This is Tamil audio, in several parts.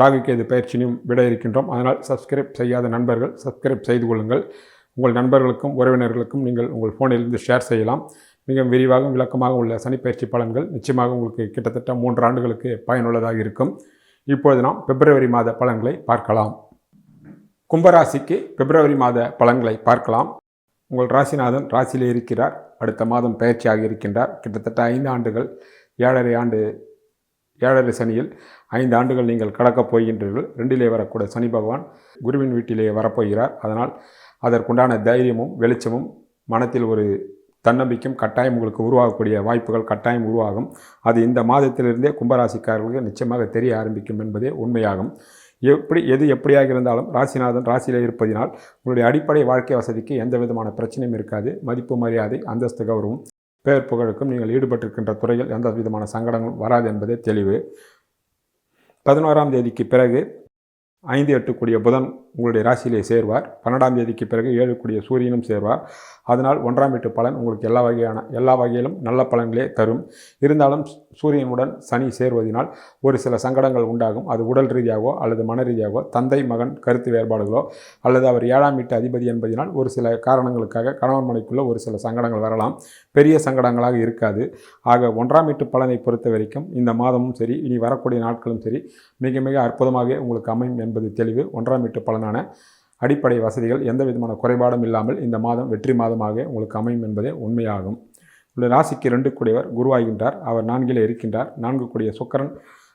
ராகுகேது பயிற்சியினையும் விட இருக்கின்றோம். அதனால் சப்ஸ்கிரைப் செய்யாத நண்பர்கள் சப்ஸ்கிரைப் செய்து கொள்ளுங்கள். உங்கள் நண்பர்களுக்கும் உறவினர்களுக்கும் நீங்கள் உங்கள் ஃபோனிலிருந்து ஷேர் செய்யலாம். மிக விரிவாகவும் விளக்கமாக உள்ள சனிப்பயிற்சி பலன்கள் நிச்சயமாக உங்களுக்கு கிட்டத்தட்ட மூன்று ஆண்டுகளுக்கு பயனுள்ளதாக இருக்கும். இப்பொழுது நாம் பிப்ரவரி மாத பலன்களை பார்க்கலாம். கும்பராசிக்கு பிப்ரவரி மாத பலன்களை பார்க்கலாம். உங்கள் ராசிநாதன் ராசியில் இருக்கிறார். அடுத்த மாதம் பயிற்சியாக இருக்கின்றார். கிட்டத்தட்ட ஐந்து ஆண்டுகள் ஏழரை ஆண்டு ஏழரை சனியில் ஐந்து ஆண்டுகள் நீங்கள் கடக்கப் போகின்றீர்கள். ரெண்டிலே வரக்கூடிய சனி பகவான் குருவின் வீட்டிலே வரப்போகிறார். அதனால் அதற்குண்டான தைரியமும் வெளிச்சமும் மனத்தில் ஒரு தன்னம்பிக்கையும் கட்டாயம் உங்களுக்கு உருவாகக்கூடிய வாய்ப்புகள் கட்டாயம் உருவாகும். அது இந்த மாதத்திலிருந்தே கும்பராசிக்காரர்களுக்கு நிச்சயமாக தெரிய ஆரம்பிக்கும் என்பதே உண்மையாகும். எப்படி எது எப்படியாக இருந்தாலும் ராசிநாதன் ராசியில் இருப்பதினால் உங்களுடைய அடிப்படை வாழ்க்கை வசதிக்கு எந்த விதமான பிரச்சனையும் இருக்காது. மதிப்பு மரியாதை அந்தஸ்து கௌரவம் பெயர் புகழுக்கும் நீங்கள் ஈடுபட்டிருக்கின்ற துறையில் எந்த விதமான சங்கடங்களும் வராது என்பதே தெளிவு. பதினோராம் தேதிக்கு பிறகு ஐந்து எட்டு கூடிய புதன் உங்களுடைய ராசியிலே சேர்வார். பன்னெண்டாம் தேதிக்கு பிறகு ஏழுக்குடிய சூரியனும் சேர்வார். அதனால் ஒன்றாம் வீட்டு பலன் உங்களுக்கு எல்லா வகையான எல்லா வகையிலும் நல்ல பலன்களே தரும். இருந்தாலும் சூரியனுடன் சனி சேர்வதனால் ஒரு சில சங்கடங்கள் உண்டாகும். அது உடல் ரீதியாகவோ அல்லது மன ரீதியாகவோ தந்தை மகன் கருத்து வேறுபாடுகளோ அல்லது அவர் ஏழாம் வீட்டு அதிபதி என்பதனால் ஒரு சில காரணங்களுக்காக கணவன் மனைக்குள்ளே ஒரு சில சங்கடங்கள் வரலாம். பெரிய சங்கடங்களாக இருக்காது. ஆக ஒன்றாம் வீட்டு பலனை பொறுத்த வரைக்கும் இந்த மாதமும் சரி இனி வரக்கூடிய நாட்களும் சரி மிக மிக அற்புதமாகவே உங்களுக்கு அமையும் என்பது தெளிவு. ஒன்றாம் வீட்டு பலனான அடிப்படை வசதிகள் எந்த விதமான குறைபாடும் இல்லாமல் இந்த மாதம் வெற்றி மாதமாக உங்களுக்கு அமையும் என்பதே உண்மையாகும். உள்ள ராசிக்கு ரெண்டு கூடியவர் குருவாகின்றார். அவர் நான்கிலே இருக்கின்றார். நான்கு கூடிய சுக்கரன்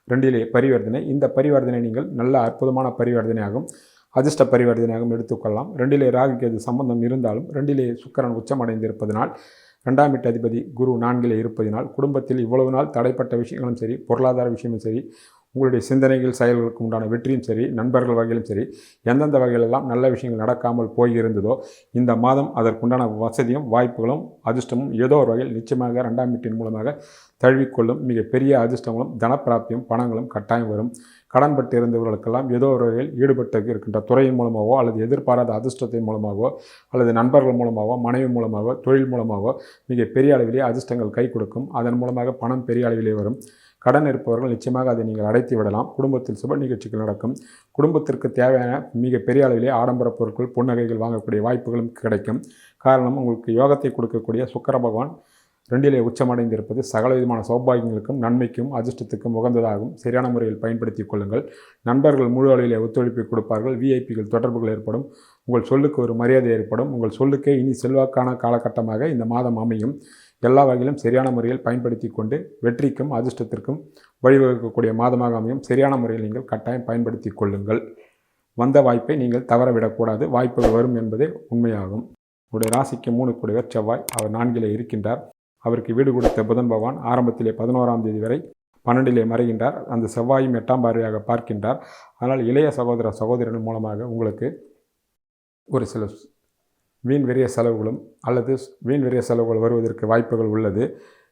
ரெண்டிலே பரிவர்த்தனை. இந்த பரிவர்த்தனை நீங்கள் நல்ல அற்புதமான பரிவர்த்தனையாகும் அதிர்ஷ்ட பரிவர்த்தனையாகவும் எடுத்துக்கொள்ளலாம். ரெண்டிலே ராகுக்கு எது சம்பந்தம் இருந்தாலும் ரெண்டிலே சுக்கரன் உச்சமடைந்திருப்பதனால் ரெண்டாம் வீட்டு அதிபதி குரு நான்கிலே இருப்பதினால் குடும்பத்தில் இவ்வளவு நாள் தடைப்பட்ட விஷயங்களும் சரி பொருளாதார விஷயமும் சரி உங்களுடைய சிந்தனைகள் செயல்களுக்கு உண்டான வெற்றியும் சரி நண்பர்கள் வகையிலும் சரி எந்தெந்த வகையிலெல்லாம் நல்ல விஷயங்கள் நடக்காமல் போயிருந்ததோ இந்த மாதம் அதற்குண்டான வசதியும் வாய்ப்புகளும் அதிர்ஷ்டமும் ஏதோ ஒரு வகையில் நிச்சயமாக ரெண்டாம் வீட்டின் மூலமாக தழுவிக்கொள்ளும் மிகப்பெரிய அதிர்ஷ்டங்களும் தனப்பிராப்தியும் பணங்களும் கட்டாயம் வரும். கடன்பட்டு இருந்தவர்களுக்கெல்லாம் ஏதோ ஒரு வகையில் ஈடுபட்டு இருக்கின்ற துறையின் மூலமாகவோ அல்லது எதிர்பாராத அதிர்ஷ்டத்தின் மூலமாகவோ அல்லது நண்பர்கள் மூலமாகவோ மனைவி மூலமாகவோ தொழில் மூலமாகவோ மிக பெரிய அளவிலே அதிர்ஷ்டங்கள் கை கொடுக்கும். அதன் மூலமாக பணம் பெரிய அளவிலே வரும். கடன் இருப்பவர்கள் நிச்சயமாக அதை நீங்கள் அடைத்து விடலாம். குடும்பத்தில் சுப நிகழ்ச்சிகள் நடக்கும். குடும்பத்திற்கு தேவையான மிக பெரிய அளவிலே ஆடம்பர பொருட்கள் புன்னகைகள் வாங்கக்கூடிய வாய்ப்புகளும் கிடைக்கும். காரணம் உங்களுக்கு யோகத்தை கொடுக்கக்கூடிய சுக்கர பகவான் ரெண்டிலே உச்சமடைந்திருப்பது சகல விதமான சௌபாகியங்களுக்கும் நன்மைக்கும் அதிர்ஷ்டத்துக்கும் உகந்ததாகும். சரியான முறையில் பயன்படுத்திக் கொள்ளுங்கள். நண்பர்கள் முழு அளவிலே ஒத்துழைப்பை கொடுப்பார்கள். விஐபிகள் தொடர்புகள் ஏற்படும். உங்கள் சொல்லுக்கு ஒரு மரியாதை ஏற்படும். உங்கள் சொல்லுக்கே இனி செல்வாக்கான காலகட்டமாக இந்த மாதம் அமையும். எல்லா வகையிலும் சரியான முறையில் பயன்படுத்தி கொண்டு வெற்றிக்கும் அதிர்ஷ்டத்திற்கும் வழிவகுக்கக்கூடிய மாதமாக அமையும். சரியான முறையில் நீங்கள் கட்டாயம் பயன்படுத்தி கொள்ளுங்கள். வந்த வாய்ப்பை நீங்கள் தவறவிடக்கூடாது. வாய்ப்புகள் வரும் என்பதே உண்மையாகும். உடைய ராசிக்கு மூணு கூடியவர் செவ்வாய் அவர் நான்கிலே இருக்கின்றார். அவருக்கு வீடு கொடுத்த புதன் பகவான் ஆரம்பத்திலே பதினோராம் தேதி வரை பன்னெண்டிலே மறைகின்றார். அந்த செவ்வாயும் எட்டாம் பார்வையாக பார்க்கின்றார். அதனால் இளைய சகோதர சகோதரர்கள் மூலமாக உங்களுக்கு ஒரு சில வீண் விரிய செலவுகளும் அல்லது வீண் விரிய செலவுகள் வருவதற்கு வாய்ப்புகள் உள்ளது.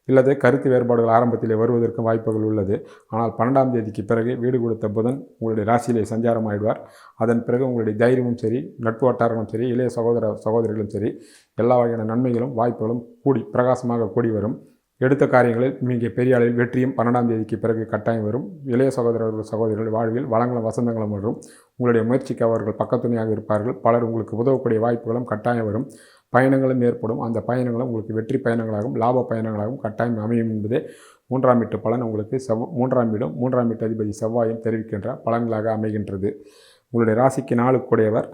இல்லது கருத்து வேறுபாடுகள் ஆரம்பத்திலே வருவதற்கும் வாய்ப்புகள் உள்ளது. ஆனால் பன்னெண்டாம் தேதிக்கு பிறகு வீடு கொடுத்த புதன் உங்களுடைய ராசியிலே சஞ்சாரம் ஆயிடுவார் அதன் பிறகு உங்களுடைய தைரியமும் சரி நட்பு வட்டாரங்களும் சரி இளைய சகோதர சகோதரிகளும் சரி எல்லா வகையான நன்மைகளும் வாய்ப்புகளும் கூடி பிரகாசமாக கூடி வரும். எடுத்த காரியங்களில் மிக பெரிய அளவில் வெற்றியும் பன்னெண்டாம் தேதிக்கு பிறகு கட்டாயம் வரும். இளைய சகோதரர்கள் சகோதரிகள் வாழ்வில் வளங்களும் வசந்தங்களும் வரும். உங்களுடைய முயற்சிக்கு அவர்கள் பக்கத்துணையாக இருப்பார்கள். பலர் உங்களுக்கு உதவக்கூடிய வாய்ப்புகளும் கட்டாயம் வரும். பயணங்களும் ஏற்படும். அந்த பயணங்களும் உங்களுக்கு வெற்றி பயணங்களாகவும் லாப பயணங்களாகவும் கட்டாயம் அமையும் என்பதே மூன்றாம் வீட்டு பலன் உங்களுக்கு செவ் மூன்றாம் வீடும் மூன்றாம் வீட்டு அதிபதி செவ்வாயும் தெரிவிக்கின்ற பலன்களாக அமைகின்றது. உங்களுடைய ராசிக்கு நாளுக்குடையவர்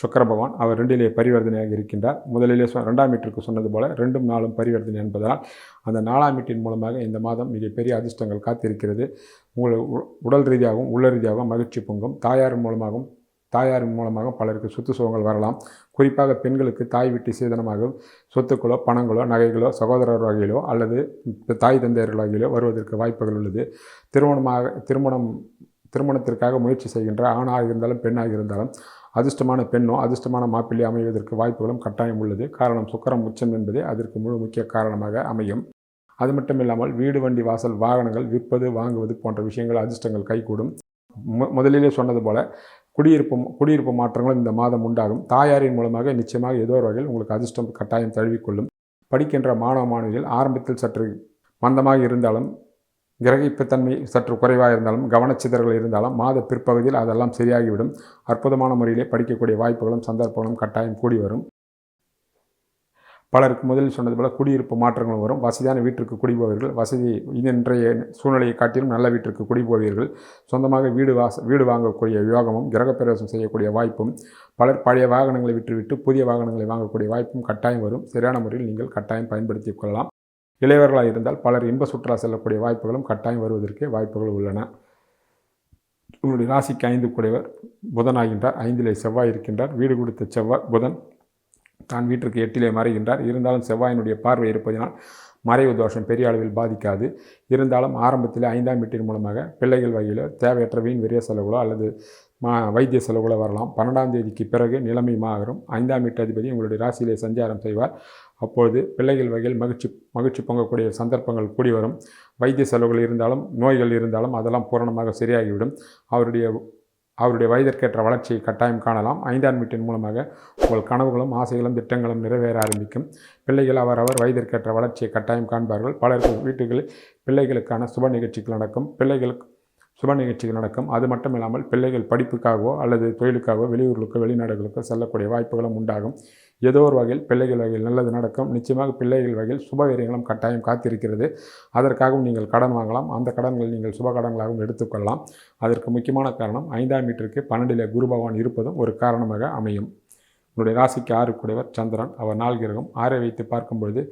சுக்கர பகவான் அவர் ரெண்டிலே பரிவர்த்தனையாக இருக்கின்றார். முதலிலே சொ ரெண்டாம் வீட்டிற்கு சொன்னது போல ரெண்டும் நாளும் பரிவர்த்தனை என்பதால் அந்த நாலாம் வீட்டின் மூலமாக இந்த மாதம் மிகப்பெரிய அதிர்ஷ்டங்கள் காத்திருக்கிறது. உங்கள் உடல் ரீதியாகவும் உள்ள ரீதியாகவும் மகிழ்ச்சி பொங்கும். தாயார் மூலமாகவும் தாயாரின் மூலமாக பலருக்கு சொத்து சுகங்கள் வரலாம். குறிப்பாக பெண்களுக்கு தாய் வீட்டு சேதனமாக சொத்துக்களோ பணங்களோ நகைகளோ சகோதரர் வகையிலோ அல்லது தாய் தந்தையர்கள் வகையிலோ வருவதற்கு வாய்ப்புகள் உள்ளது. திருமணமாக திருமணம் திருமணத்திற்காக முயற்சி செய்கின்ற ஆணாக இருந்தாலும் பெண்ணாக இருந்தாலும் அதிர்ஷ்டமான பெண்ணோ அதிர்ஷ்டமான மாப்பிள்ளை அமைவதற்கு வாய்ப்புகளும் கட்டாயம் உள்ளது. காரணம் சுக்கரம் உச்சம் என்பதே அதற்கு முழு முக்கிய காரணமாக அமையும். அது மட்டும் இல்லாமல் வீடு வண்டி வாசல் வாகனங்கள் விற்பது வாங்குவது போன்ற விஷயங்கள் அதிர்ஷ்டங்கள் கைகூடும். மு முதலிலே சொன்னது போல குடியிருப்பு குடியிருப்பு மாற்றங்களும் இந்த மாதம் உண்டாகும். தாயாரின் மூலமாக நிச்சயமாக ஏதோ ஒரு வகையில் உங்களுக்கு அதிர்ஷ்டம் கட்டாயம் தழுவிக்கொள்ளும். படிக்கின்ற மாணவ மாணவிகள் ஆரம்பத்தில் சற்று மந்தமாக இருந்தாலும் கிரகிப்புத்தன்மை சற்று குறைவாக இருந்தாலும் கவனச்சிதறல் இருந்தாலும் மாத பிற்பகுதியில் அதெல்லாம் சரியாகிவிடும். அற்புதமான முறையிலே படிக்கக்கூடிய வாய்ப்புகளும் சந்தர்ப்பங்களும் கட்டாயம் கூடி வரும். பலருக்கு முதலில் சொன்னது போல குடியிருப்பு மாற்றங்களும் வரும். வசதியான வீட்டிற்கு குடிபோவீர்கள். வசதி இன்றைய சூழ்நிலையை காட்டிலும் நல்ல வீட்டிற்கு குடிபோவீர்கள். சொந்தமாக வீடு வாச வீடு வாங்கக்கூடிய யோகமும் கிரகப்பிரவேசம் செய்யக்கூடிய வாய்ப்பும் பலர் பழைய வாகனங்களை விட்டுவிட்டு புதிய வாகனங்களை வாங்கக்கூடிய வாய்ப்பும் கட்டாயம் வரும். சரியான முறையில் நீங்கள் கட்டாயம் பயன்படுத்திக் கொள்ளலாம். இளையவர்களாக இருந்தால் பலர் இன்ப சுற்றுலா செல்லக்கூடிய வாய்ப்புகளும் கட்டாயம் வருவதற்கே வாய்ப்புகள் உள்ளன. உங்களுடைய ராசிக்கு ஐந்து கூடியவர் புதனாகின்றார் ஐந்திலே செவ்வாய் இருக்கின்றார். வீடு கொடுத்த செவ்வாய் புதன் தான் வீட்டிற்கு எட்டிலே மறைகின்றார். இருந்தாலும் செவ்வாயினுடைய பார்வை இருப்பதினால் மறைவு தோஷம் பெரிய அளவில் பாதிக்காது. இருந்தாலும் ஆரம்பத்தில் ஐந்தாம் வீட்டின் மூலமாக பிள்ளைகள் வகையில் தேவையற்ற வீண் விரிய செலவுகளோ அல்லது மா வைத்திய செலவுகளோ வரலாம். பன்னெண்டாம் தேதிக்கு பிறகு நிலைமை மாறும். ஐந்தாம் வீட்டு அதிபதி உங்களுடைய ராசியிலே சஞ்சாரம் செய்வார். அப்பொழுது பிள்ளைகள் வகையில் மகிழ்ச்சி மகிழ்ச்சி பொங்கக்கூடிய சந்தர்ப்பங்கள் கூடி வரும். வைத்திய செலவுகள் இருந்தாலும் நோய்கள் இருந்தாலும் அதெல்லாம் பூரணமாக சரியாகிவிடும். அவருடைய அவருடைய வயதிற்கேற்ற வளர்ச்சியை கட்டாயம் காணலாம். ஐந்தாம் வீட்டின் மூலமாக உங்கள் கனவுகளும் ஆசைகளும் திட்டங்களும் நிறைவேற ஆரம்பிக்கும். பிள்ளைகள் அவரவர் வயதிற்கேற்ற வளர்ச்சியை கட்டாயம் காண்பார்கள். பலருக்கு வீட்டுகளில் பிள்ளைகளுக்கான சுப நிகழ்ச்சிகள் நடக்கும். பிள்ளைகளுக்கு சுப நிகழ்ச்சிகள் நடக்கும். அது மட்டும் இல்லாமல் பிள்ளைகள் படிப்புக்காகவோ அல்லது தொழிலுக்காகவோ வெளியூர்களுக்கோ வெளிநாடுகளுக்கோ செல்லக்கூடிய வாய்ப்புகளும் உண்டாகும். ஏதோ ஒரு வகையில் பிள்ளைகள் வகையில் நல்லது நடக்கும். நிச்சயமாக பிள்ளைகள் வகையில் சுபவீரியங்களும் கட்டாயம் காத்திருக்கிறது. அதற்காகவும் நீங்கள் கடன் வாங்கலாம். அந்த கடன்கள் நீங்கள் சுப கடன்களாகவும் எடுத்துக்கொள்ளலாம். அதற்கு முக்கியமான காரணம் ஐந்தாம் மீட்டருக்கு பன்னெண்டிலே குரு பகவான் இருப்பதும் ஒரு காரணமாக அமையும். உன்னுடைய ராசிக்கு ஆறு கூடியவர் சந்திரன். அவர் நாள் கிரகம் ஆறை வைத்து பார்க்கும் பொழுது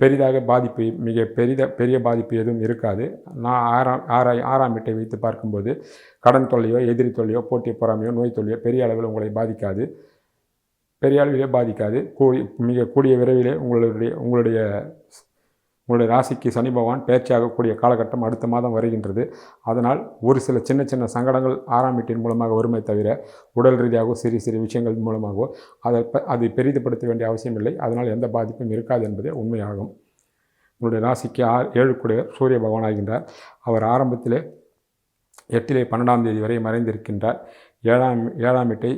பெரிதாக பாதிப்பு மிக பெரித பெரிய பாதிப்பு எதுவும் இருக்காது. நான் ஆறாம் ஆறாய் ஆறாம் வீட்டை வைத்து பார்க்கும்போது கடன் தொல்லையோ எதிரி தொல்லையோ போட்டி பொறாமையோ நோய் தொல்லையோ பெரிய அளவில் உங்களை பாதிக்காது. பெரிய அளவிலே பாதிக்காது. கூடி மிக கூடிய விரைவிலே உங்களுடைய உங்களுடைய உங்களுடைய ராசிக்கு சனி பகவான் பேர்ச்சியாகக்கூடிய காலகட்டம் அடுத்த மாதம் வருகின்றது. அதனால் ஒரு சில சின்ன சின்ன சங்கடங்கள் ஆறாம் வீட்டின் மூலமாக வருமே தவிர உடல் ரீதியாகவோ சிறிய சிறிய விஷயங்கள் மூலமாகவோ அதை அதை பெரிதுபடுத்த வேண்டிய அவசியம் இல்லை அதனால் எந்த பாதிப்பும் இருக்காது என்பதே உண்மையாகும். உங்களுடைய ராசிக்கு ஆறு ஏழுக்குடைய சூரிய பகவான் ஆகின்றார். அவர் ஆரம்பத்திலே எட்டிலே பன்னெண்டாம் தேதி வரை மறைந்திருக்கின்றார். ஏழாம் ஏழாம் வீட்டை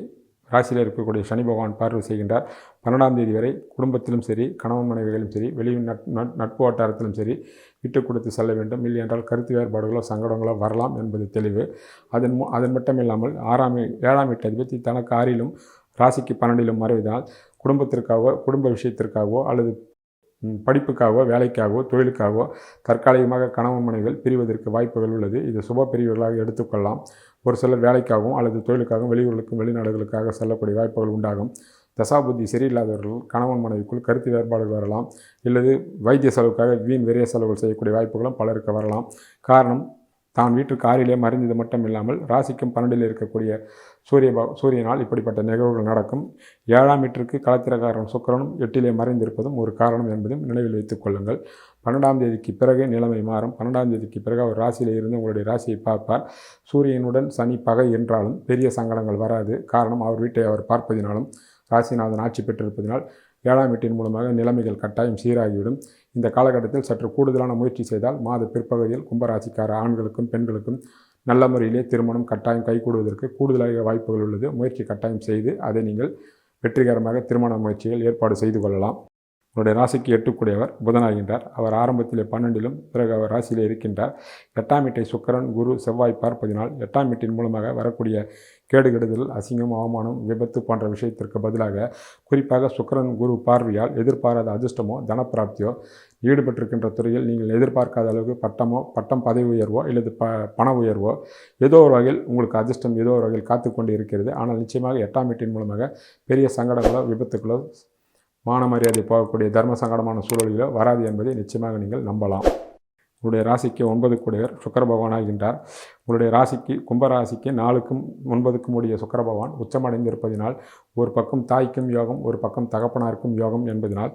ராசியில் இருக்கக்கூடிய சனி பகவான் பார்வை செய்கின்றார். பன்னெண்டாம் தேதி வரை குடும்பத்திலும் சரி கணவன் மனைவிகளும் சரி வெளியில் நட் நட்பு வட்டாரத்திலும் சரி விட்டு கொடுத்து செல்ல வேண்டும். இல்லை என்றால் கருத்து வேறுபாடுகளோ சங்கடங்களோ வரலாம் என்பது தெளிவு. அதன் அதன் மட்டும் இல்லாமல் ஆறாம் ஏழாம் எட்டு அதிபதி தனக்கு ஆறிலும் ராசிக்கு பன்னெண்டிலும் மறைவதால் குடும்பத்திற்காகவோ குடும்ப விஷயத்திற்காகவோ அல்லது படிப்புக்காகவோ வேலைக்காகவோ தொழிலுக்காகவோ தற்காலிகமாக கணவன் மனைவிகள் பிரிவதற்கு வாய்ப்புகள் உள்ளது. இது சுப பிரிவுகளாக எடுத்துக்கொள்ளலாம். ஒரு சிலர் வேலைக்காகவும் அல்லது தொழிலுக்காகவும் வெளியூர்களுக்கும் வெளிநாடுகளுக்காக செல்லக்கூடிய வாய்ப்புகள் உண்டாகும். தசாபுத்தி சரியில்லாதவர்கள் கணவன் மனைவிக்குள் கருத்து வேறுபாடுகள் வரலாம். இல்லது வைத்திய செலவுக்காக வீண் விரைய செலவுகள் செய்யக்கூடிய வாய்ப்புகளும் பலருக்கு வரலாம். காரணம் தான் வீட்டு காரிலே மறைந்தது மட்டும் இல்லாமல் ராசிக்கும் பன்னெண்டில் இருக்கக்கூடிய சூரிய சூரியனால் இப்படிப்பட்ட நிகழ்வுகள் நடக்கும். ஏழாம் வீட்டிற்கு களத்திரக்காரன் சுக்கரனும் எட்டிலே மறைந்திருப்பதும் ஒரு காரணம் என்பதும் நினைவில் வைத்துக் கொள்ளுங்கள். பன்னெண்டாம் தேதிக்கு பிறகு நிலைமை மாறும். பன்னெண்டாம் தேதிக்கு பிறகு அவர் ராசியில் இருந்து உங்களுடைய ராசியை பார்ப்பார். சூரியனுடன் சனி பகை என்றாலும் பெரிய சங்கடங்கள் வராது. காரணம் அவர் வீட்டை அவர் பார்ப்பதினாலும் ராசிநாதன் ஆட்சி பெற்றிருப்பதினால் ஏழாம் வீட்டின் மூலமாக நிலைமைகள் கட்டாயம் சீராகிவிடும். இந்த காலகட்டத்தில் சற்று கூடுதலான முயற்சி செய்தால் மாத பிற்பகுதியில் கும்பராசிக்கார ஆண்களுக்கும் பெண்களுக்கும் நல்ல முறையிலே திருமணம் கட்டாயம் கைகூடுவதற்கு கூடுதலாக வாய்ப்புகள் உள்ளது. முயற்சி கட்டாயம் செய்து அதை நீங்கள் வெற்றிகரமாக திருமண முயற்சிகள் ஏற்பாடு செய்து கொள்ளலாம். உங்களுடைய ராசிக்கு எட்டுக்கூடியவர் புதனாகின்றார். அவர் ஆரம்பத்திலே பன்னெண்டிலும் பிறகு அவர் ராசியிலே இருக்கின்றார். எட்டாம் வீட்டை சுக்கரன் குரு செவ்வாய் பார்ப்பதினால் எட்டாம் வீட்டின் மூலமாக வரக்கூடிய கேடுகெடுதல் அசிங்கம் அவமானம் விபத்து போன்ற விஷயத்திற்கு பதிலாக குறிப்பாக சுக்கரன் குரு பார்வையால் எதிர்பாராத அதிர்ஷ்டமோ தனப்பிராப்தியோ ஈடுபட்டிருக்கின்ற துறையில் நீங்கள் எதிர்பார்க்காத அளவுக்கு பட்டமோ பட்டம் பதவி உயர்வோ அல்லது ப பண உயர்வோ ஏதோ ஒரு வகையில் உங்களுக்கு அதிர்ஷ்டம் ஏதோ ஒரு வகையில் காத்து கொண்டு இருக்கிறது. ஆனால் நிச்சயமாக எட்டாம் வீட்டின் மூலமாக பெரிய சங்கடங்களோ விபத்துக்களோ மான மரியாதை போகக்கூடிய தர்ம சங்கடமான சூழலிலோ வராது என்பதை நிச்சயமாக நீங்கள் நம்பலாம். உங்களுடைய ராசிக்கு ஒன்பது கூடையர் சுக்கர பகவானாகின்றார் உங்களுடைய ராசிக்கு கும்பராசிக்கு நாலுக்கும் ஒன்பதுக்கும் உடைய சுக்கர பகவான் உச்சமடைந்திருப்பதினால் ஒரு பக்கம் தாய்க்கும் யோகம் ஒரு பக்கம் தகப்பனாருக்கும் யோகம் என்பதனால்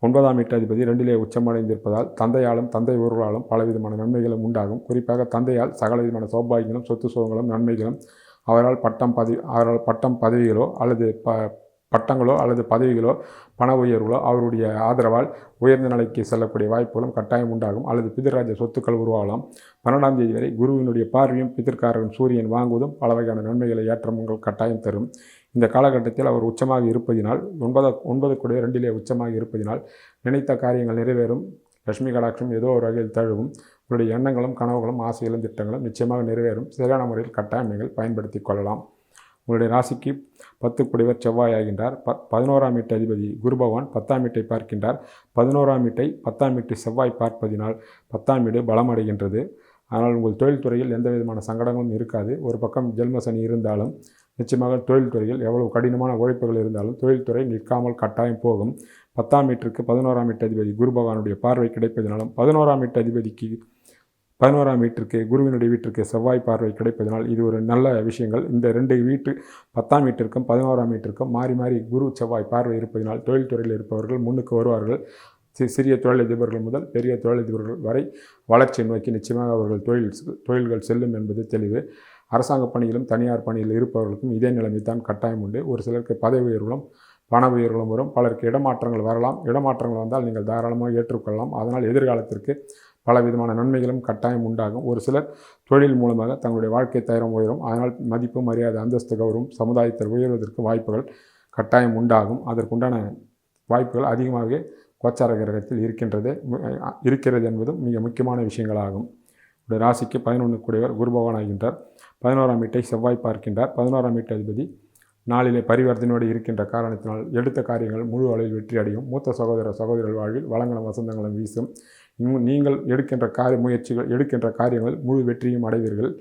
ஒன்பதாம் வீட்டு அதிபதி ரெண்டிலே உச்சமடைந்திருப்பதால் தந்தையாலும் தந்தை ஊர்களாலும் பலவிதமான நன்மைகளும் உண்டாகும். குறிப்பாக தந்தையால் சகல விதமான சௌபாகியங்களும் சொத்து சுகங்களும் நன்மைகளும் அவரால் பட்டம் பதவி அவரால் பட்டம் பதவிகளோ அல்லது ப பட்டங்களோ அல்லது பதவிகளோ பண உயர்வுகளோ அவருடைய ஆதரவால் உயர்ந்த நிலைக்கு செல்லக்கூடிய வாய்ப்புகளும் கட்டாயம் உண்டாகும். அல்லது பிதராஜ சொத்துக்கள் உருவாகலாம். பன்னெண்டாம் தேதி வரை குருவினுடைய பார்வையும் பிதற்காரன் சூரியன் வாங்குவதும் பல வகையான நன்மைகளை ஏற்றமுங்கள் கட்டாயம் தரும். இந்த காலகட்டத்தில் அவர் உச்சமாக இருப்பதினால் ஒன்பது ஒன்பது கூட ரெண்டிலே உச்சமாக இருப்பதினால் நினைத்த காரியங்கள் நிறைவேறும். லட்சுமி கடாட்சம் ஏதோ ஒரு வகையில் தழுவும். உங்களுடைய எண்ணங்களும் கனவுகளும் ஆசைகளும் திட்டங்களும் நிச்சயமாக நிறைவேறும். சரியான முறையில் கட்டாயம் நீங்கள் பயன்படுத்தி கொள்ளலாம். உங்களுடைய ராசிக்கு பத்து குடிவர் செவ்வாய் ஆகின்றார். ப பதினோராம் வீட்டு அதிபதி குரு பகவான் பத்தாம் வீட்டை பார்க்கின்றார். பதினோராம் வீட்டை பத்தாம் வீட்டு செவ்வாய் பார்ப்பதினால் பத்தாம் வீடு பலமடைகின்றது. ஆனால் உங்கள் தொழில்துறையில் எந்த விதமான சங்கடங்களும் இருக்காது. ஒரு பக்கம் ஜென்ம சனி இருந்தாலும் நிச்சயமாக தொழில்துறையில் எவ்வளவு கடினமான உழைப்புகள் இருந்தாலும் தொழில்துறை நிற்காமல் கட்டாயம் போகும். பத்தாம் வீட்டிற்கு பதினோராம் வீட்டு அதிபதி குரு பகவானுடைய பார்வை கிடைப்பதினாலும் பதினோராம் வீட்டு அதிபதிக்கு பதினோராம் வீட்டிற்கு குருவினுடைய வீட்டிற்கு செவ்வாய் பார்வை கிடைப்பதனால் இது ஒரு நல்ல விஷயங்கள். இந்த ரெண்டு வீட்டு பத்தாம் வீட்டிற்கும் பதினோராம் வீட்டிற்கும் மாறி மாறி குரு செவ்வாய் பார்வை இருப்பதனால் தொழில்துறையில் இருப்பவர்கள் முன்னுக்கு வருவார்கள். சிறிய தொழிலதிபர்கள் முதல் பெரிய தொழிலதிபர்கள் வரை வளர்ச்சியை நோக்கி நிச்சயமாக அவர்கள் தொழில் தொழில்கள் செல்லும் என்பது தெளிவு. அரசாங்க பணியிலும் தனியார் பணியில் இருப்பவர்களுக்கும் இதே நிலைமை தான் கட்டாயம் உண்டு. ஒரு சிலருக்கு பதவி உயர்வுகளும் பண உயர்வுகளும் வரும். பலருக்கு இடமாற்றங்கள் வரலாம். இடமாற்றங்கள் வந்தால் நீங்கள் தாராளமாக ஏற்றுக்கொள்ளலாம். அதனால் எதிர்காலத்திற்கு பல விதமான நன்மைகளும் கட்டாயம் உண்டாகும். ஒரு சிலர் தொழில் மூலமாக தங்களுடைய வாழ்க்கை தரம் உயரும். அதனால் மதிப்பு மரியாதை அந்தஸ்து கௌரவம் சமுதாயத்தில் உயர்வதற்கு வாய்ப்புகள் கட்டாயம் உண்டாகும். அதற்குண்டான வாய்ப்புகள் அதிகமாகவே கோச்சார கிரகத்தில் இருக்கின்றது. மு- இருக்கிறது என்பதும் மிக முக்கியமான விஷயங்களாகும். உடைய ராசிக்கு பதினொன்று கூடியவர் குரு பகவான் ஆகின்றார். பதினோராம் வீட்டை செவ்வாய் பார்க்கின்றார். பதினோராம் வீட்டு அதிபதி நாளிலே பரிவர்த்தனையோடு இருக்கின்ற காரணத்தினால் எடுத்த காரியங்கள் முழு அளவில் வெற்றி அடையும். மூத்த சகோதர சகோதரர்கள் வாழ்வில் வளங்களும் வசந்தங்களும் வீசும். நீங்கள் எடுக்கின்ற காரிய முயற்சிகள் எடுக்கின்ற காரியங்கள் முழு வெற்றியும் அடைவீர்கள்.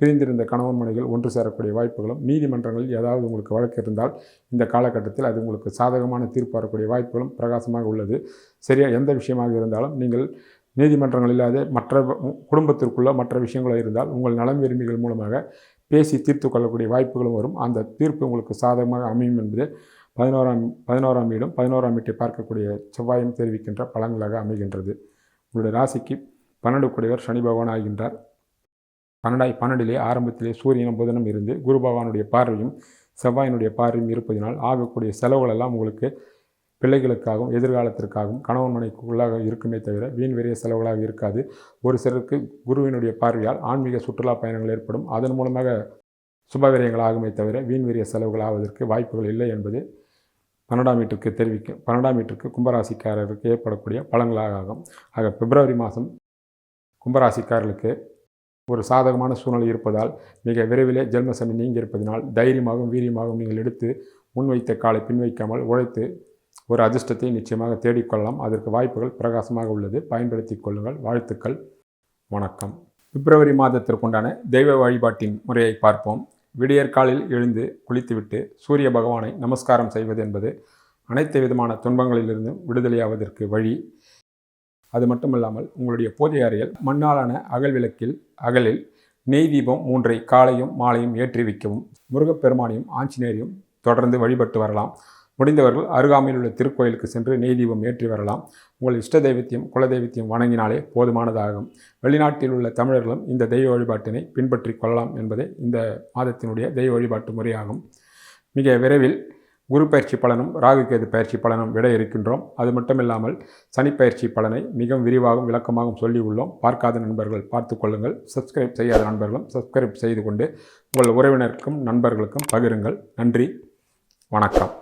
பிரிந்திருந்த கணவன் மனைகள் ஒன்று சேரக்கூடிய வாய்ப்புகளும் நீதிமன்றங்களில் ஏதாவது உங்களுக்கு வழக்கு இருந்தால் இந்த காலகட்டத்தில் அது உங்களுக்கு சாதகமான தீர்ப்பு வரக்கூடிய வாய்ப்புகளும் பிரகாசமாக உள்ளது. சரியா எந்த விஷயமாக இருந்தாலும் நீங்கள் நீதிமன்றங்கள் இல்லாத மற்ற குடும்பத்திற்குள்ளே குடும்பத்திற்குள்ள மற்ற விஷயங்களோ இருந்தால் உங்கள் நலம் விரும்பிகள் மூலமாக பேசி தீர்த்து கொள்ளக்கூடிய வாய்ப்புகளும் வரும். அந்த தீர்ப்பு உங்களுக்கு சாதகமாக அமையும் என்பது பதினோராம் பதினோராம் வீடும் பதினோராம் வீட்டை பார்க்கக்கூடிய செவ்வாயும் தெரிவிக்கின்ற பலன்களாக அமைகின்றது. உங்களுடைய ராசிக்கு பன்னெண்டு கூடியவர் சனி பகவான் ஆகின்றார். பன்னெண்டாய் பன்னெண்டிலே ஆரம்பத்திலே சூரியனும் புதனும் இருந்து குரு பகவானுடைய பார்வையும் செவ்வாயினுடைய பார்வையும் இருப்பதினால் ஆகக்கூடிய செலவுகள் எல்லாம் உங்களுக்கு பிள்ளைகளுக்காகவும் எதிர்காலத்திற்காகவும் கணவன் மனைக்குள்ளாக இருக்குமே தவிர வீண் வெறிய செலவுகளாக இருக்காது. ஒரு சிலருக்கு குருவினுடைய பார்வையால் ஆன்மீக சுற்றுலா பயணங்கள் ஏற்படும். அதன் மூலமாக சுபவிரயங்கள் ஆகுமே தவிர வீண் வெறிய செலவுகள் ஆவதற்கு வாய்ப்புகள் இல்லை என்பது பன்னெண்டாம் வீட்டுக்கு தெரிவிக்க பன்னெண்டாம் வீட்டுக்கு கும்பராசிக்காரருக்கு ஏற்படக்கூடிய பலன்களாக ஆகும். ஆக பிப்ரவரி மாதம் கும்பராசிக்காரர்களுக்கு ஒரு சாதகமான சூழ்நிலை இருப்பதால் மிக விரைவிலே ஜென்மசனி நீங்கி இருப்பதனால் தைரியமாகவும் வீரியமாகவும் நீங்கள் எடுத்து முன்வைத்த காலை பின்வைக்காமல் உழைத்து ஒரு அதிர்ஷ்டத்தை நிச்சயமாக தேடிக்கொள்ளலாம். அதற்கு வாய்ப்புகள் பிரகாசமாக உள்ளது. பயன்படுத்திக் கொள்ளுங்கள். வாழ்த்துக்கள். வணக்கம். பிப்ரவரி மாதத்திற்குண்டான தெய்வ வழிபாட்டின் முறையை பார்ப்போம். விடியற்காலில் எழுந்து குளித்துவிட்டு சூரிய பகவானை நமஸ்காரம் செய்வது என்பது அனைத்து விதமான துன்பங்களிலிருந்தும் விடுதலையாவதற்கு வழி. அது மட்டுமல்லாமல் உங்களுடைய பூஜை அறையில் மண்ணாலான அகல் விளக்கில் அகலில் நெய் தீபம் மூன்றை காலையும் மாலையும் ஏற்றி வைக்கவும். முருகப்பெருமானையும் ஆஞ்சநேயரையும் தொடர்ந்து வழிபட்டு வரலாம். முடிந்தவர்கள் அருகாமையில் உள்ள திருக்கோயிலுக்கு சென்று நெய் தீபம் ஏற்றி வரலாம். உங்கள் இஷ்ட தெய்வத்தையும் குலதெய்வத்தையும் வணங்கினாலே போதுமானதாகும். வெளிநாட்டில் உள்ள தமிழர்களும் இந்த தெய்வ வழிபாட்டினை பின்பற்றி கொள்ளலாம் என்பதே இந்த மாதத்தினுடைய தெய்வ வழிபாட்டு முறையாகும். மிக விரைவில் குரு பயிற்சி பலனும் ராகு கேது பயிற்சி பலனும் விட இருக்கின்றோம். அது மட்டுமில்லாமல் சனி பயிற்சி பலனை மிகவும் விரிவாகவும் விளக்கமாகவும் சொல்லி உள்ளோம். பார்க்காத நண்பர்கள் பார்த்து கொள்ளுங்கள். சப்ஸ்கிரைப் செய்யாத நண்பர்களும் சப்ஸ்கிரைப் செய்து கொண்டு உங்கள் உறவினருக்கும் நண்பர்களுக்கும் பகிருங்கள். நன்றி. வணக்கம்.